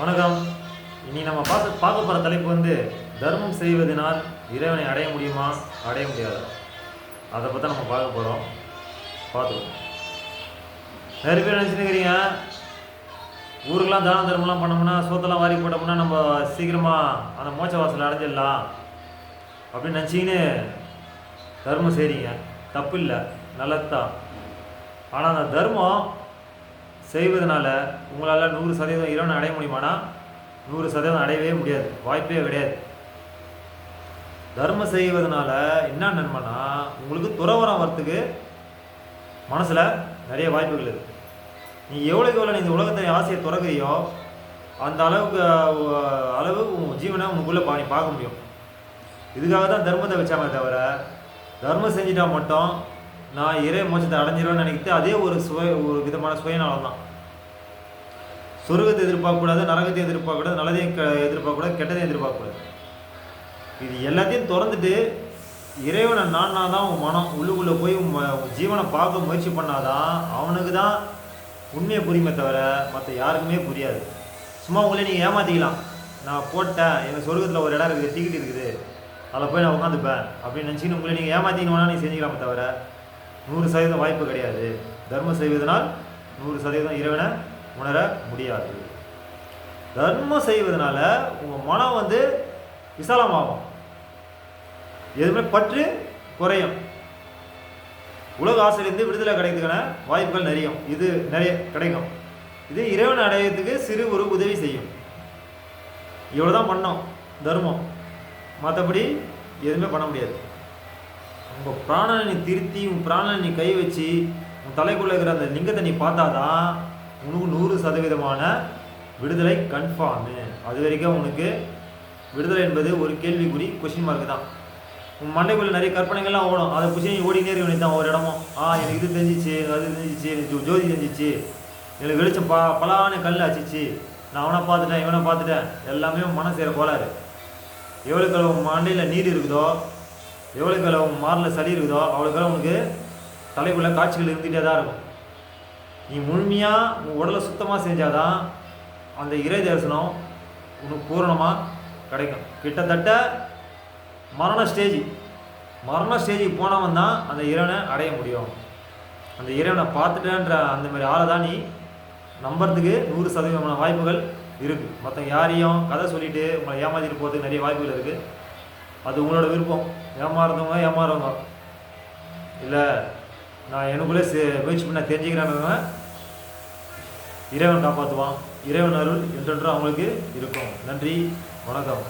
வணக்கம். இனி நம்ம பார்த்து பார்க்க போகிற தலைப்பு வந்து தர்மம் செய்வதனால் இறைவனை அடைய முடியுமா? அடைய முடியாதா. அதை பற்றி நம்ம பார்க்க போகிறோம் பார்த்துருவோம் நிறைய பேர் நினச்சிருக்கிறீங்க ஊருக்கெலாம் தான தர்மம்லாம் பண்ணோம்னா சோத்தெல்லாம் வாரி போட்டோம்னா நம்ம சீக்கிரமாக அந்த மோச்ச வாசல் அடைஞ்சிடலாம். அப்படின்னு நினச்சிக்கின்னு தர்மம் செய்கிறீங்க தப்பு இல்லை நல்லது தான் ஆனால் அந்த தர்மம் செய்வதனால உங்களால் நூறு சதவீதம் இறைவனை அடைய முடியுமானா நூறு சதவீதம் அடையவே முடியாது. வாய்ப்பே கிடையாது. தர்மம் செய்வதனால என்ன நன்மைனா உங்களுக்கு துறவரம் வரத்துக்கு மனசில் நிறைய வாய்ப்புகள் இருக்குது நீ எவ்வளோக்கு எவ்வளோ நீ இந்த உலகத்தை ஆசையை துறக்கிறியோ அந்த அளவுக்கு அளவு உன் ஜீவனை உனக்குள்ளே பா நீ பார்க்க முடியும். இதுக்காக தான் தர்மத்தை வச்சாங்க தவிர தர்மம் செஞ்சிட்டா மட்டும் நான் இறை மோட்சத்தை அடைஞ்சிருவேன்னு நினைக்கிட்டு அதே ஒரு சுய ஒரு விதமான சுயநலம் தான் சொர்க்கத்தை எதிர்பார்க்கக்கூடாது நரகத்தை எதிர்பார்க்கக்கூடாது நல்லதையும் க எதிர்பார்க்கக்கூடாது கெட்டதையும் எதிர்பார்க்கக்கூடாது. இது எல்லாத்தையும் திறந்துட்டு இறைவனை நான்னா தான் உன் மனம் உள்ளுக்குள்ளே போய் உன் ஜீவனை பார்க்க முயற்சி பண்ணாதான் அவனுக்கு தான் உண்மையை புரியுமே தவிர மற்ற யாருக்குமே புரியாது. சும்மா உங்களே நீங்கள் ஏமாற்றிக்கலாம் நான் போட்டேன் எங்கள் சொர்க்கத்தில் ஒரு இடம் இருக்குது டிக்கெட் இருக்குது. அதில் போய் நான் உட்காந்துப்பேன் அப்படின்னு நினச்சின்னு உங்களை நீங்கள் ஏமாற்றிக்கணும்னா வேணால் நீங்கள் செஞ்சுக்கலாமே தவிர நூறு சதவீதம் வாய்ப்பு கிடையாது. தர்மம் செய்வதனால் நூறு சதவீதம் இறைவனை உணர முடியாது. தர்மம் செய்வதனால உங்கள் மனம் வந்து விசாலமாகும். எதுவுமே பற்று குறையும். உலக ஆசையிலிருந்து விடுதலை கிடைக்கிறதுக்கான வாய்ப்புகள் நிறையும். இது நிறைய கிடைக்கும். இது இறைவன் அடையிறதுக்கு சிறு ஒரு உதவி செய்யும். இவ்வளோ தான் பண்ணோம். தர்மம். மற்றபடி எதுவுமே பண்ண முடியாது. உங்கள் பிராணனை நீ திருத்தி உன் பிராணனை நீ கை வச்சு உன் தலைக்குள்ளே இருக்கிற அந்த லிங்கத்தை நீ பார்த்தாதான் உனக்கு நூறு சதவீதமான விடுதலை கன்ஃபார்மு அது வரைக்கும் உனக்கு விடுதலை என்பது ஒரு கேள்விக்குறி கொஷின் மார்க் தான். உன் மண்டைக்குள்ள நிறைய கற்பனைகள்லாம் ஓடும். அதை புஷி நீ ஓடினே இருக்க வேண்டியது தான் ஒரு இடமும். ஆ எனக்கு இது தெரிஞ்சிச்சு அது தெரிஞ்சிச்சு எனக்கு ஜோதி தெரிஞ்சிச்சு. எனக்கு வெளிச்சம் பா பலான கல் ஆச்சிச்சு நான் அவனை பார்த்துட்டேன் இவனை பார்த்துட்டேன். எல்லாமே மன மனசு செய்கிற கோளாறு. எவ்வளோக்கு உன் மண்டையில் நீர் இருக்குதோ எவ்வளோக்கு உன் மாரில் சளி இருக்குதோ அவ்வளோக்கு உனக்கு தலைக்குள்ள காட்சிகள் இருந்துகிட்டே தான் இருக்கும். நீ முழுமையாக உன் உடலை சுத்தமாக செஞ்சால் தான் அந்த இறை தரிசனம் உனக்கு பூரணமாக கிடைக்கும். கிட்டத்தட்ட மரண ஸ்டேஜ் மரண ஸ்டேஜுக்கு போனவன் தான் அந்த இறைவனை அடைய முடியும். அந்த இறைவனை பார்த்துட்டேன்ற அந்த மாதிரி ஆளை தான் நீ நம்புறதுக்கு நூறு சதவீதமான வாய்ப்புகள் இருக்குது மற்றவங்க யாரையும் கதை சொல்லிவிட்டு உங்களை ஏமாற்றிட்டு போகிறதுக்கு நிறைய வாய்ப்புகள் இருக்குது அது உங்களோட விருப்பம். ஏமாறுறவங்க ஏமாறுறவங்க இல்லை நான் எனக்குள்ளே முயற்சி பண்ண தெரிஞ்சுக்கிறேன்னு இறைவன் காப்பாற்றுவான் இறைவன் அருள் என்றென்றும் அவங்களுக்கு இருக்கும். நன்றி வணக்கம்.